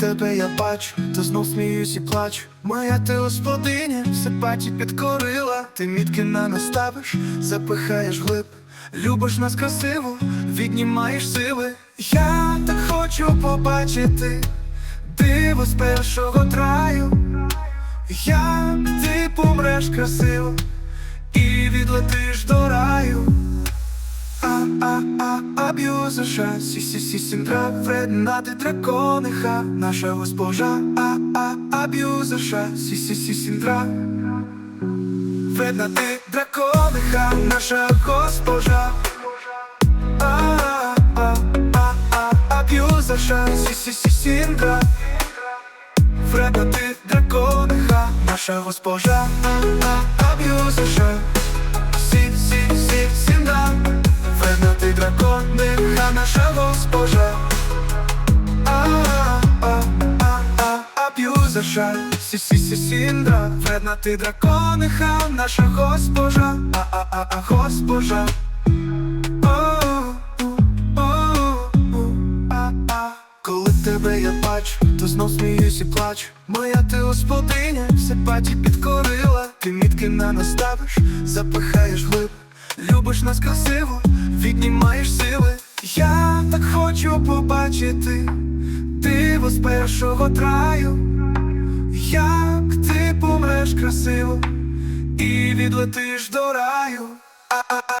тебе я бачу, то знов сміюсь і плачу. Моя ти господиня, все паті підкорила. Ти мітки на нас ставиш, запихаєш глиб. Любиш нас красиво, віднімаєш сили. Я так хочу побачити диво з першого траю. Як ти помреш красиво і відлетиш до раю. А, а, а, сі, сі, сі, сіндра, вредна ти дракониха, наша госпожа, а, а, аб'юзерша, сі, сі, сі, сіндра. Вредна ти дракониха, наша госпожа. А, а, а, а, аб'юзерша, сі, сі, сі, сіндра. Вредна ти дракониха, наша госпожа, а, а, аб'юзерша. Сі, сі, аб'юзерша. Сі, сі, сі, сіндра. Вредна ти дракониха, наша госпожа. А, а, а, а, госпожа. Коли тебе я бачу, то знов сміюсь і плачу. Моя ти господиня, все паті підкорила. Ти мітки на нас ставиш, запихаєш глиб. Любиш нас красиво, віднімаєш сили. Я так хочу побачити диво з першого траю. Як ти помреш красиво і відлетиш до раю.